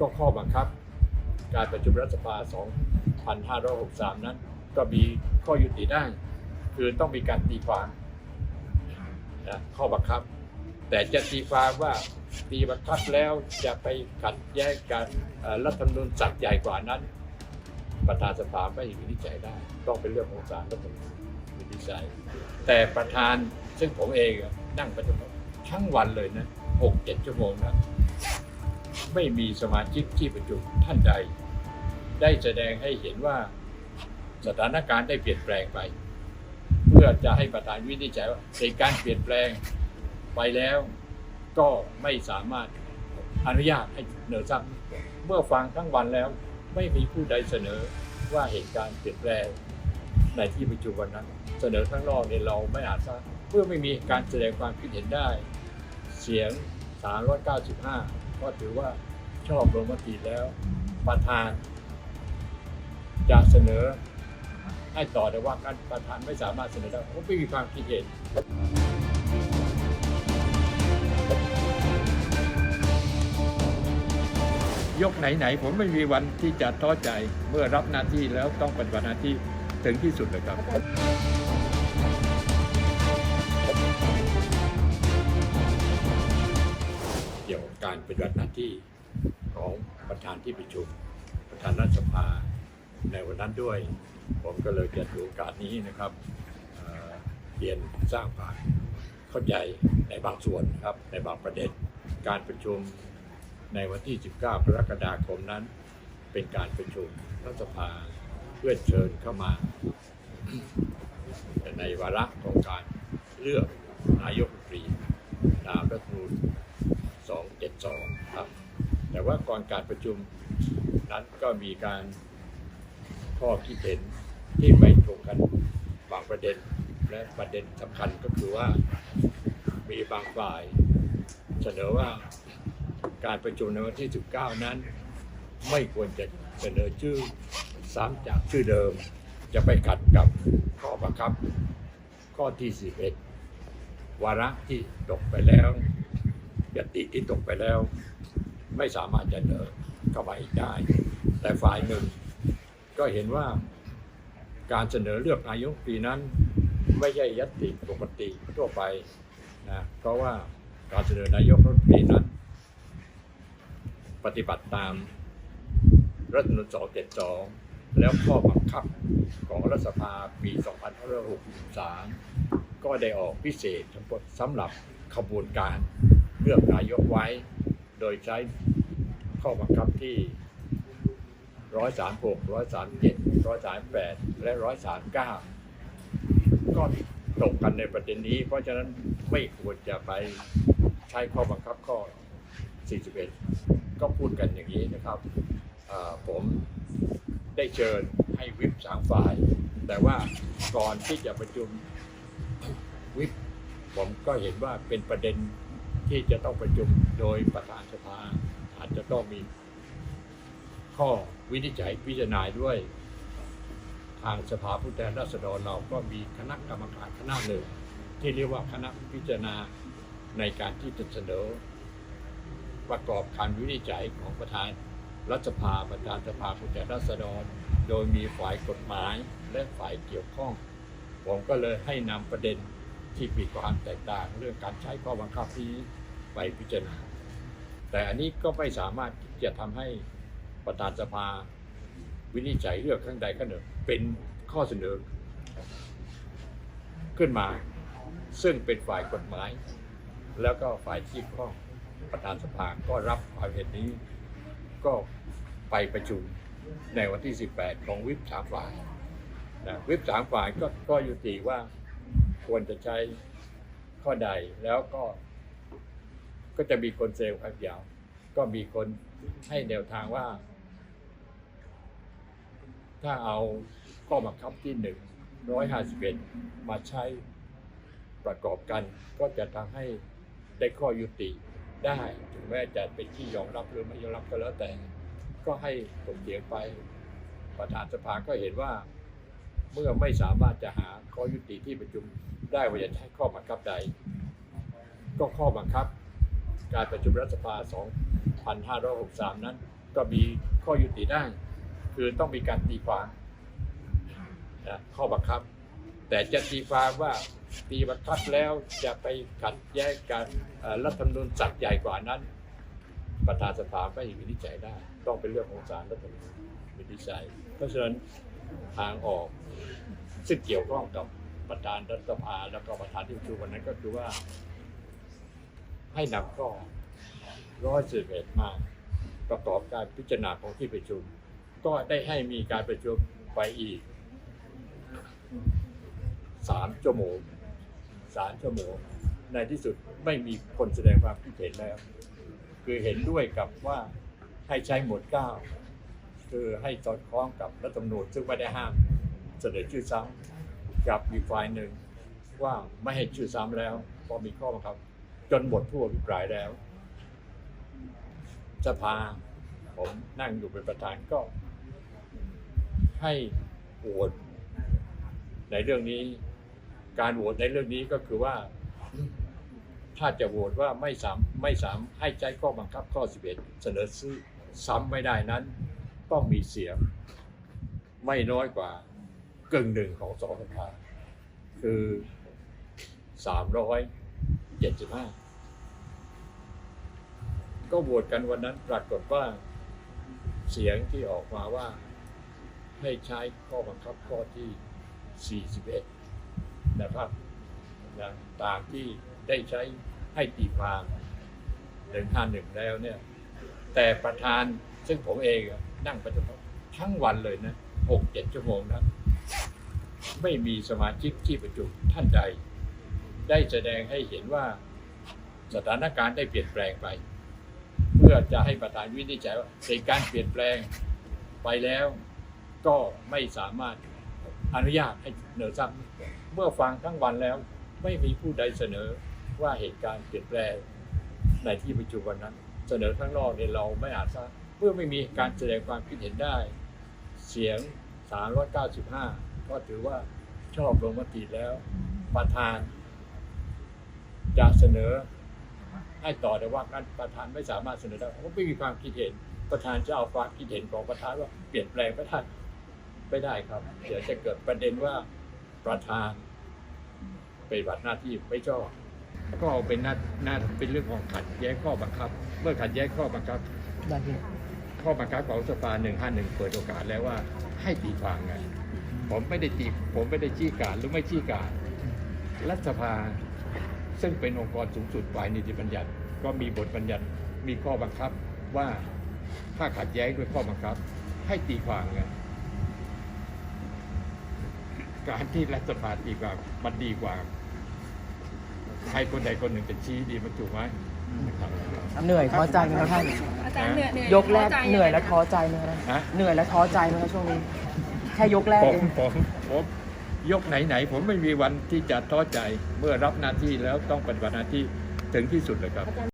ก็ข้อบังคับ การประชุมรัฐสภา 2563 นั้น ก็มีข้อยุติได้ คือต้องมีการตีความนะข้อบังคับ แต่จะตีความว่าตีบังคับแล้วจะไปขัดแย้งกันรัฐธรรมนูญสัตว์ใหญ่กว่านั้น ประธานสภาไม่วินิจฉัยได้ ต้องเป็นเรื่องของศาลรัฐธรรมนูญวินิจฉัย แต่ประธานซึ่งผมเองนั่งประชุมทั้งวันเลยนะหกเจ็ดชั่วโมงนะ ไม่มีสมาชิกที่ประชุมท่านใด ได้แสดงให้เห็นว่าสถานการณ์ได้เปลี่ยนแปลงไป เพื่อจะให้ประธานวินิจฉัยว่าเหตุการ์เปลี่ยนแปลงไปแล้วก็ไม่สามารถอนุญาตให้เสนอซ้ำเมื่อฟังทั้งวันแล้วไม่มีผู้ใดเสนอว่าเหตุการณ์เปลี่ยนแปลงในที่ประชุมวันนั้น เสนอข้างนอกเนี่ยเราไม่อาจทราบเมื่อไม่มีการแสดงความคิดเห็นได้ เสียง 395 ก็ถือว่าชอบลงมติแล้วประธานจะเสนอให้ต่อแต่ว่าการประธานไม่สามารถเสนอได้เพราะไม่มีความคิดเห็นยกไหนๆผมไม่มีวันที่จะท้อใจเมื่อรับหน้าที่แล้วต้องปฏิบัติหน้าที่ถึงที่สุดเลยครับ กี่ยวกับการปฏิบัติหน้าที่ของประธานที่ประชุม ประธานรัฐสภาในวันนั้นด้วย ผมก็เลยจะถือโอกาสนี้นะครับเเรียนสร้างความเข้าใจในบางส่วนนะครับในบางประเด็นการประชุมในวันที่ 19กรกฎาคมนั้น เป็นการประชุมรัฐสภาเพื่อเชิญเข้ามา ในวาระของการเลือกนายกรัฐมนตรีตามรัฐธรรมนูญ 272ครับ แต่ว่าก่อนการประชุมนั้นก็มีการข้อคิดเห็นที่ไม่ตรงกันบางประเด็น และประเด็นสำคัญก็คือว่ามีบางฝ่าย เสนอว่าการประชุมในวันที่ 19 นั้น ไม่ควรจะเสนอชื่อซ้ำจากชื่อเดิม จะไปขัดกับข้อบังคับ ข้อที่ 11 วาระที่ตกไปแล้ว ยติที่ตกไปแล้ว ไม่สามารถจะเสนอเข้ามาอีกได้ แต่ฝ่ายหนึ่ง ก็เห็นว่าการเสนอเลือกนายกปีนั้น ไม่ใช่ยติปกติทั่วไปนะเพราะว่าการเสนอนายกรัฐมนตรีนั้น ปฏิบัติตามรัฐธรรมนูญ272 แล้วข้อบังคับของรัฐสภาปี 2563 ก็ได้ออกพิเศษสำหรับขบวนการ เลือกนายกไว้ โดยใช้ข้อบังคับที่ 136 137 138 และ 139 ก็ตกกันในประเด็นนี้ เพราะฉะนั้นไม่ควรจะไปใช้ข้อบังคับข้อ 41 ก็พูดกันอย่างนี้นะครับ ผมได้เชิญให้วิปสามฝ่าย แต่ว่าก่อนที่จะประชุมวิปผมก็เห็นว่าเป็นประเด็น ที่จะต้องประชุมโดยประธานสภาอาจจะต้องมีข้อวินิจฉัยพิจารณาด้วย ทางสภาผู้แทนราษฎรเราก็มีคณะกรรมการคณะหนึ่งที่เรียกว่าคณะพิจารณาในการที่จะเสนอ ประกอบการวินิจฉัยของประธานรัฐสภาประธานสภาผู้แทนราษฎร โดยมีฝ่ายกฎหมายและฝ่ายเกี่ยวข้อง ผมก็เลยให้นำประเด็น ที่มีความแตกต่างเรื่องการใช้ข้อบังคับนี้ไปพิจารณา แต่อันนี้ก็ไม่สามารถที่จะทำให้ประธานสภาวินิจฉัยเลือกข้างใดข้างหนึ่งเป็นข้อเสนอ ขึ้นมา ซึ่งเป็นฝ่ายกฎหมาย แล้วก็ฝ่ายที่ข้องประธานสภาก็รับความเห็นนี้ ก็ไปประชุมในวันที่ 18 ของวิปสามฝ่ายนะวิปสามฝ่ายก็ก็ยุติว่า ควรจะใช้ข้อใดแล้วก็ก็จะมีคนเซลล์ความยาว ก็มีคนให้แนวทางว่า ถ้าเอาข้อบังคับที่หนึ่งร้อยห้าสิบเอ็ดมาใช้ประกอบกัน ก็จะทำให้ได้ข้อยุติได้ถึงแม้จะเป็นที่ยอมรับหรือไม่ยอมรับก็แล้วแต่ ก็ให้ตกเถียงไปประธานสภาก็เห็นว่า เมื่อไม่สามารถจะหาข้อยุติที่ประชุมได้ว่าจะใช้ข้อบังคับใด ก็ข้อบังคับ การประชุมรัฐสภา 2563 นั้น ก็มีข้อยุติได้ คือต้องมีการตีความนะข้อบังคับ แต่จะตีความว่าตีบังคับแล้วจะไปขัดแย้งกันรัฐธรรมนูญสัตว์ใหญ่กว่านั้น ประธานสภาไม่วินิจฉัยได้ ต้องเป็นเรื่องของศาลรัฐธรรมนูญวินิจฉัยเพราะฉะนั้น ทางออก ซึ่งเกี่ยวข้องกับประธานรัฐสภาแล้วก็ประธานที่ประชุมวันนั้นก็คือว่า ให้นำข้อร้อยสิบเอ็ดมาประกอบการพิจารณาของที่ประชุม ก็ได้ให้มีการประชุมไปอีกสามชั่วโมงสามชั่วโมงในที่สุดไม่มีคนแสดงความคิดเห็นแล้ว คือเห็นด้วยกับว่าให้ใช้หมวดเก้า คือให้สอดคล้องกับรัฐธรรมนูญซึ่งไม่ได้ห้ามเสนอชื่อซ้ำกับอีกฝ่ายหนึ่งว่าไม่ให้ชื่อซ้ำแล้วพราะมีข้อบังคับ จนหมดผู้อภิปรายแล้วสภาผมนั่งอยู่เป็นประธานก็ ให้โหวตในเรื่องนี้ การโหวตในเรื่องนี้ก็คือว่า ถ้าจะโหวตว่าไม่สามไม่สามให้ใช้ข้อบังคับข้อ 11 เสนอซื้อซ้ำไม่ได้นั้น ต้องมีเสียงไม่น้อยกว่ากึ่งหนึ่งของสองสภาคือ375ก็โหวตกันวันนั้นปรากฏว่าเสียงที่ออกมาว่าให้ใช้ข้อบังคับข้อที่ 41 นะครับนะตามที่ได้ใช้ให้ตีความ151แล้วเนี่ย แต่ประธานซึ่งผมเองนั่งประชุมทั้งวันเลยนะ6-7ชั่วโมงนะไม่มีสมาชิกที่ประชุมท่านใด ได้แสดงให้เห็นว่าสถานการณ์ได้เปลี่ยนแปลงไป เพื่อจะให้ประธานวินิจฉัยว่าเหตุการณ์เปลี่ยนแปลงไปแล้วก็ไม่สามารถอนุญาตให้เสนอซ้ำเมื่อฟังทั้งวันแล้วไม่มีผู้ใดเสนอว่าเหตุการณ์เปลี่ยนแปลงในที่ประชุมวันนั้น เสนอข้างนอกเนี่ยเราไม่อาจทราบเมื่อไม่มีการแสดงความคิดเห็นได้ เสียง 395 ก็ถือว่าชอบลงมติแล้ว ประธาน จะเสนอให้ต่อแต่ว่าการประธานไม่สามารถเสนอได้เพราะไม่มีความคิดเห็น ประธานจะเอาความคิดเห็นของประธานว่าเปลี่ยนแปลงไม่ได้ไม่ได้ครับ เดี๋ยวจะเกิดประเด็นว่าประธานปฏิบัติหน้าที่ไม่ชอบ ก็เป็นหน้าหน้าเป็นเรื่องของขัดแย้งข้อบังคับ เมื่อขัดแย้งข้อบังคับ ได้พี่ข้อบังคับของสภา151เปิดโอกาสแล้วว่าให้ตีความไงผมไม่ได้ตีผมไม่ได้ชี้การหรือไม่ชี้การรัฐสภาซึ่งเป็นองค์กรสูงสุดฝ่ายนิติบัญญัติ ก็มีบทบัญญัติมีข้อบังคับว่าถ้าขัดแย้งด้วยข้อบังคับ ให้ตีความไงการที่รัฐสภาตีความมันดีกว่า ใครคนใดคนหนึ่งจะชี้ดีมันถูกไหมนะครับเหนื่อยท้อใจไหมครับท่านอาจารย์เหนื่อยเหนื่อยยกแรกท้อใจเหนื่อยและท้อใจไหมครับฮะเหนื่อยและท้อใจไหมครับช่วงนี้แค่ยกแรกผเอมงผมผมยกไหนๆผมไม่มีวันที่จะท้อใจเมื่อรับหน้าที่แล้วต้องปฏิบัติหน้าที่ถึงที่สุดเลยครับ